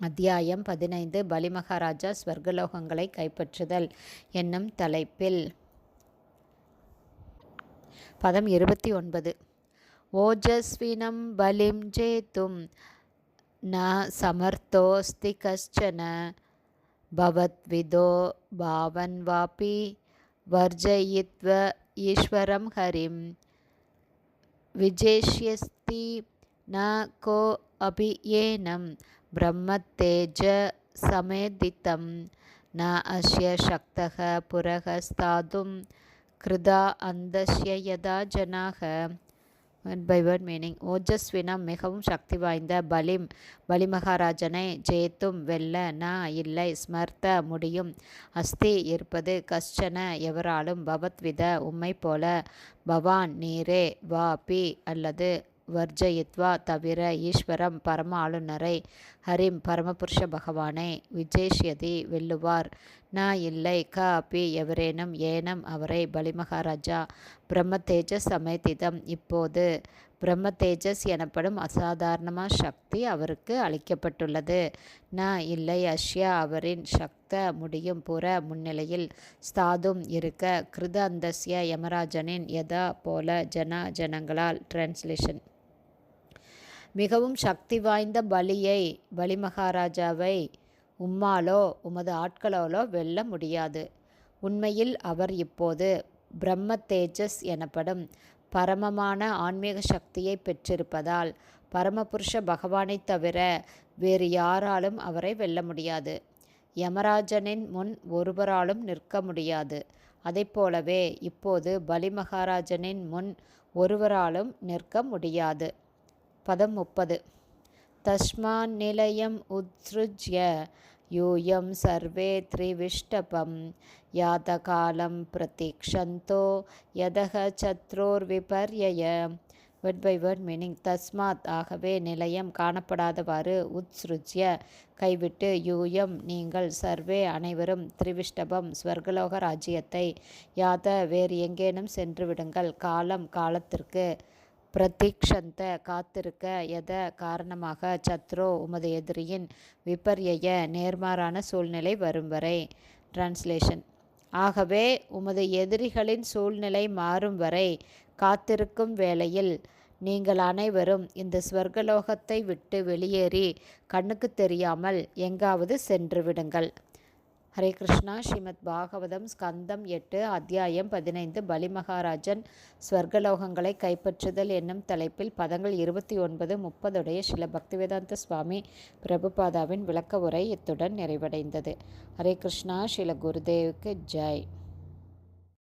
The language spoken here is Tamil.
அத்தியாயம் பதினைந்து பலிமகாராஜா ஸ்வர்கலோகங்களை கைப்பற்றுதல் என்னும் தலைப்பில். பதம் இருபத்தி ஒன்பது. ஓஜஸ்வினம் பலிம் ஜேத்தும் ந சமர்த்தோஸ்தி கஷ்டன பவத்விதோ பாவன் வாபி வர்ஜயித்வ ஈஸ்வரம் ஹரிம். விஜேஷ்யஸ்தி ந கோ அபியேனம் ब्रह्मतेज समेदितं न अस्य शक्तः पुरः स्थातुं कृदा அந்தஸ்ய யதா ஜனாக ஒன் பை ஒன் மீனிங் ஓஜஸ்வினம் மிகவும் சக்தி வாய்ந்த பலிம் பலிமகாராஜனை ஜெயித்தும் வெல்ல ந இல்லை ஸ்மர்த்த முடியும் அஸ்தி இருப்பது கஷ்டன எவராலும் பவத்வித உம்மை போல பவான் நீரே வா பி அல்லது வர்ஜயித்வா தவிர ஈஸ்வரம் பரம ஆளுநரை ஹரிம் பரமபுருஷ பகவானை விஜேஷ்யதி வெல்லுவார். ந இல்லை க அப்பி எவரேனும் ஏனம் அவரை பலிமகாராஜா. பிரம்ம தேஜஸ் சமேதிதம் இப்போது. பிரம்ம தேஜஸ் எனப்படும் அசாதாரணமான சக்தி அவருக்கு அளிக்கப்பட்டுள்ளது. ந இல்லை அஷ்யா அவரின் சக்த முடியும் புற முன்னிலையில் ஸ்தாதும் இருக்க. கிருத அந்தஸ்ய யமராஜனின் யதா போல ஜன ஜனங்களால் டிரான்ஸ்லேஷன். மிகவும் சக்தி வாய்ந்த பலியை பலிமகாராஜாவை உம்மாலோ உமது ஆட்களாலோ வெல்ல முடியாது. உண்மையில் அவர் இப்போது பிரம்ம தேஜஸ் எனப்படும் பரமமான ஆன்மீக சக்தியை பெற்றிருப்பதால் பரமபுருஷ பகவானை தவிர வேறு யாராலும் அவரை வெல்ல முடியாது. யமராஜனின் முன் ஒருவராலும் நிற்க முடியாது. போலவே இப்போது பலி மகாராஜனின் முன் ஒருவராலும் நிற்க முடியாது. பதம் முப்பது. தஸ்மான் நிலையம் உத்ருஜ்ய யூயம் சர்வே த்ரிவிஷ்டபம் யாத காலம் பிரதீக்ஷந்தோ யதக சத்ரோர் விபர்யய வேர்ட் பை வேர்ட் மீனிங் தஸ்மாத் ஆகவே நிலையம் காணப்படாதவாறு உத்ஸ்ருஜ்ய கைவிட்டு யூயம் நீங்கள் சர்வே அனைவரும் திரிவிஷ்டபம் ஸ்வர்கலோக ராஜ்யத்தை யாத வேறு எங்கேனும் சென்று விடுங்கள் காலம் காலத்திற்கு. பிரதீக்ஷந்த காத்திருக்க எத காரணமாக சத்ரோ உமது எதிரியின் விபர்யய நேர்மாறான சூழ்நிலை வரும் வரை? டிரான்ஸ்லேஷன் ஆகவே உமது எதிரிகளின் சூழ்நிலை மாறும் வரை காத்திருக்கும் வேளையில் நீங்கள் அனைவரும் இந்த ஸ்வர்கலோகத்தை விட்டு வெளியேறி கண்ணுக்கு தெரியாமல் எங்காவது சென்று விடுங்கள். ஹரே கிருஷ்ணா. ஸ்ரீமத் பாகவதம் ஸ்கந்தம் எட்டு அத்தியாயம் பதினைந்து. பலிமகாராஜன் ஸ்வர்கலோகங்களை கைப்பற்றுதல் என்னும் தலைப்பில் பதங்கள் இருபத்தி ஒன்பது முப்பதுடைய சில பக்திவேதாந்த சுவாமி பிரபுபாதாவின் விளக்க உரை இத்துடன் நிறைவடைந்தது. ஹரே கிருஷ்ணா. ஸ்ரீல குருதேவுக்கு ஜெய்.